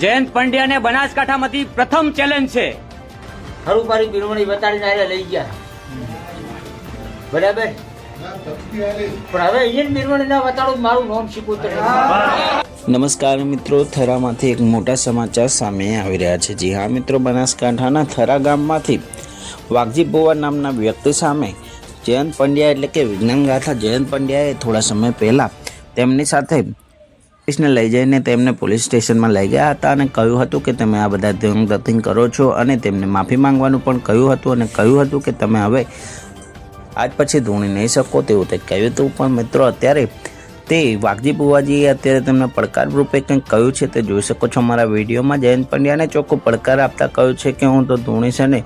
જયંત પંડ્યાને બનાસકાંઠામાંથી પ્રથમ ચેલેન્જ છે. હરુપારી બિરમણી બતાડીને આરે લઈ ગયા. બરાબર? પણ હવે અહીંયા બિરમણી ના બતાડું મારું નોમ શીખવું નમસ્કાર મિત્રો થરામાંથી એક મોટા સમાચાર સામે આવી રહ્યા છે. જી હા મિત્રો બનાસકાંઠાના થરા ગામમાંથી વાઘજી બોવા નામના વ્યક્તિ સામે જયંત પંડ્યા એટલે કે વિજ્ઞાન ગાથા જયંત પંડ્યાએ થોડા સમય પહેલાં તેમની સાથે પોલીસને લઈ જઈને તેમને પોલીસ સ્ટેશનમાં લઈ ગયા હતા અને કહ્યું હતું કે તમે આ બધા ધ્યાન કરો છો અને તેમને માફી માંગવાનું પણ કહ્યું હતું અને કહ્યું હતું કે તમે હવે આજ પછી ધૂણી નહીં શકો તેવું તે કહ્યું હતું. પણ મિત્રો, અત્યારે તે વાઘજી બુવાજીએ અત્યારે તેમને પડકાર રૂપે કંઈક કહ્યું છે તે જોઈ શકો છો મારા વિડીયોમાં. જયંત પંડ્યાને ચોખ્ખો પડકાર આપતા કહ્યું છે કે હું તો ધૂણી છે ને,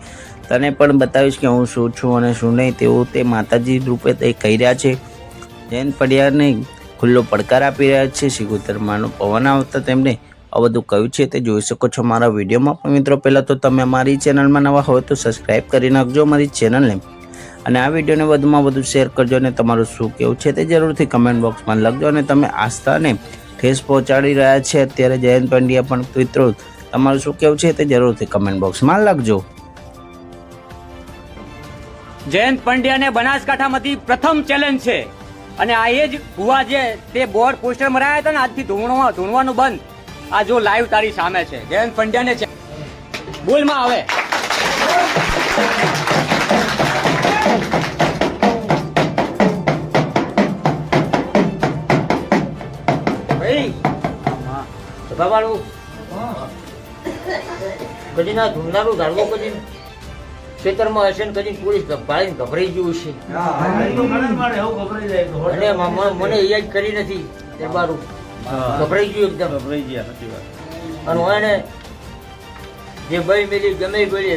તને પણ બતાવીશ કે હું શું છું અને શું નહીં તેવું તે માતાજી રૂપે તે કહી રહ્યા છે. જયંત પંડ્યાને ખુલ્લો પડકાર આપી રહ્યા છે. સિગુતરમાનો પવન આવતા તેમણે આ બધું કહ્યું છે તે જોઈ શકો છો. મારા વિડીયોમાં પણ મિત્રો પહેલાં તો તમે મારી ચેનલમાં નવા હોય તો સબસ્ક્રાઈબ કરી નાખજો મારી ચેનલને. અને આ વિડીયોને વધુમાં વધુ શેર કરજો અને તમારું શું કેવું છે તે જરૂરથી કમેન્ટ બોક્સમાં લખજો અને તમે આસ્થાને ઠેસ પહોંચાડી રહ્યા છે. અત્યારે જયંત પંડ્યા પણ મિત્રો, તમારું શું કેવું છે તે જરૂરથી કમેન્ટ બોક્સમાં લખજો. જયંત પંડ્યાને બનાસકાંઠામાંથી પ્રથમ ચેલેન્જ છે. અને આ એ જ ભુવા જે તે બોર્ડ પોસ્ટર મરાયા હતા ને આજથી ધૂણવા, ધૂણવાનું બંધ. આ જો લાઈવ તારી સામે છે. જયંત પંડ્યાને છે. બોલમાં આવે. ભાઈ સભાવાળું કદી ના ધૂમનારું ધારવો કદી ખેતરમાં હશે ને કદી પોલીસ પાડીને ગભરાઈ ગયું છે અને મને યાદ કરી નથી તે બારું. ગભરાઈ ગયું એકદમ. અને હું એને જે ભાઈ મેલી ગમે બોલીએ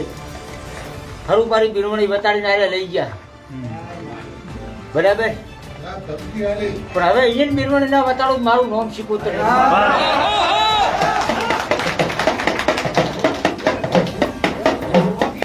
ખરું પારી બિરમણી બતાડીને આરે લઈ ગયા. બરાબર? પણ હવે અહીંયા બિરમણી ના બતાડું મારું નામ શીખવું.